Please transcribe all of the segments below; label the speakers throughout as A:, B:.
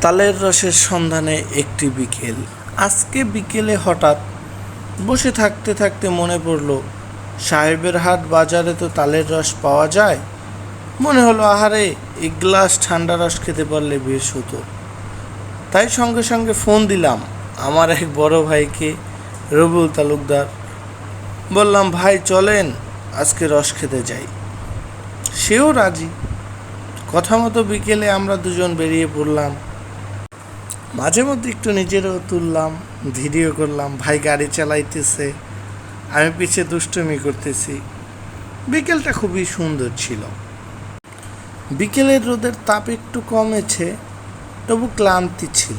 A: তালের রসের সন্ধানে একটি বিকেল। আজকে বিকেলে হঠাৎ বসে থাকতে থাকতে মনে পড়ল, সাহেবের হাট বাজারে তো তালের রস পাওয়া যায়। মনে হলো, আহারে, এক গ্লাস ঠান্ডা রস খেতে পারলে বেশ হতো। তাই সঙ্গে সঙ্গে ফোন দিলাম আমার এক বড় ভাইকে রবুল তালুকদার। বললাম, ভাই, চলেন, আজকে রস খেতে যাই। সেও রাজি। কথা মতো বিকেলে আমরা দুজন বেরিয়ে পড়লাম। মাঝে মধ্যে একটু নিজেরও তুললাম, ভিডিও করলাম, ভাই গাড়ি চালাইতেছে, আমি পিছে দুষ্টুমি করতেছি। বিকেলটা খুবই সুন্দর ছিল। বিকেলের রোদের তাপ একটু কমেছে, তবু ক্লান্তি ছিল।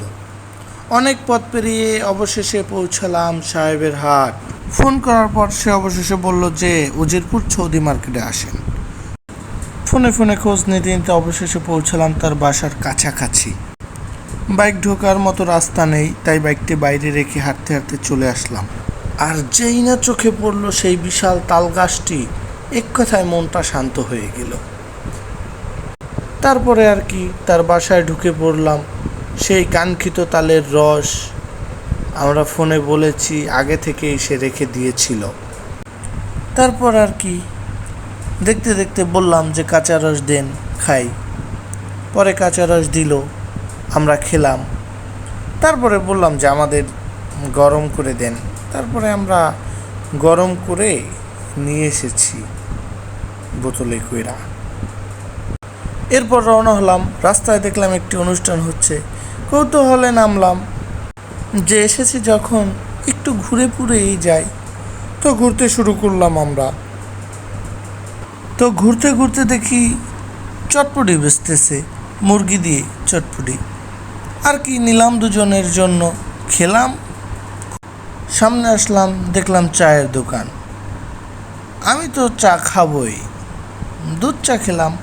A: অনেক পথ পেরিয়ে অবশেষে পৌঁছালাম সাহেবের হাট। ফোন করার পর সে অবশেষে বলল যে, উজিরপুর চৌধুরী মার্কেটে আসেন। ফোনে ফোনে খোঁজ নিতে নিতে অবশেষে পৌঁছালাম তার বাসার কাছাকাছি। বাইক ঢোকার মতো রাস্তা নেই, তাই বাইকটি বাইরে রেখে হাঁটতে হাঁটতে চলে আসলাম। আর যেই না চোখে পড়ল সেই বিশাল তাল গাছটি এক কথায় মনটা শান্ত হয়ে গেল। তারপরে আর কি, তার বাসায় ঢুকে পড়লাম। সেই কাঙ্ক্ষিত তালের রস আমরা ফোনে বলেছি, আগে থেকেই সে রেখে দিয়েছিল। তারপর আর কি, দেখতে দেখতে বললাম যে কাঁচা রস দেন, খাই। পরে কাঁচা রস দিল। আমরা খেলাম। তারপরে বললাম যে আমাদের গরম করে দেন। তারপরে আমরা গরম করে নিয়ে এসেছি বোতলে কইরা। এরপর রওনা হলাম। রাস্তায় দেখলাম একটি অনুষ্ঠান হচ্ছে। কৌতূহলে নামলাম যে এসেছি যখন একটু ঘুরে পুরেই যাই। তো ঘুরতে শুরু করলাম আমরা। তো ঘুরতে ঘুরতে দেখি চটপটি বেচতেছে। মুরগি দিয়ে চটপটি। আর কি নিলাম দুজনের জন্য। খেলাম, সামনে আসলাম, দেখলাম চায়ের দোকান। আমি তো চা খাবই, দুধ চা খেলাম,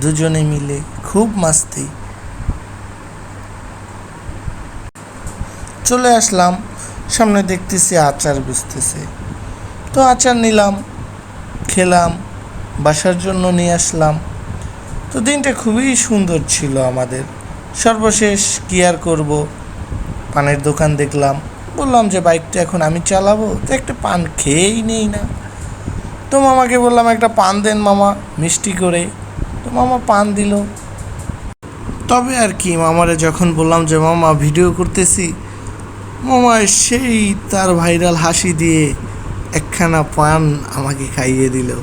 A: দুজনে মিলে খুব মাস্তি। চলে আসলাম, সামনে দেখতেছি আচার বেচতেছে। তো আচার নিলাম, খেলাম, বাসার জন্য নিয়ে আসলাম। তো দিনটা খুবই সুন্দর ছিল আমাদের। সর্বশেষ কি আর করব? পানের দোকান দেখলাম। বললাম যে, বাইকটা এখন আমি চালাবো? তো একটা পান খেয়েই নেই না। তো মামাকে বললাম, একটা পান দেন মামা। মিষ্টি করে। তো মামা পান দিল। তবে আর কি, মামারে যখন বললাম যে, মামা, ভিডিও করতেছি। মামা সেই তার ভাইরাল হাসি দিয়ে একখানা পান আমাকে খাইয়ে দিল।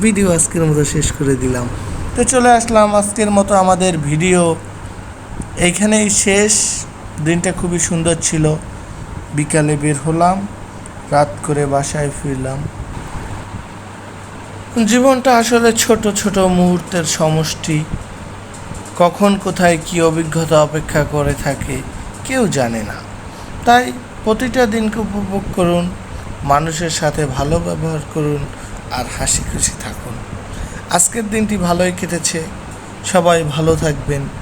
A: ভিডিও আজকের মতো শেষ করে দিলাম। তো চলে আসলাম আজকের মতো আমাদের ভিডিও। এইখানেই শেষ। দিনটা খুবই সুন্দর ছিল। বিকালে বের হলাম, রাত করে বাসায় ফিরলাম। জীবনটা আসলে ছোট ছোট মুহূর্তের সমষ্টি। কখন, কোথায়, কি অভিজ্ঞতা অপেক্ষা করে থাকে কেউ জানে না। তাই প্রতিটা দিনকে উপভোগ করুন, মানুষের সাথে ভালো ব্যবহার করুন আর হাসি খুশি থাকুন। আজকের দিনটি ভালোই কেটেছে। সবাই ভালো থাকবেন।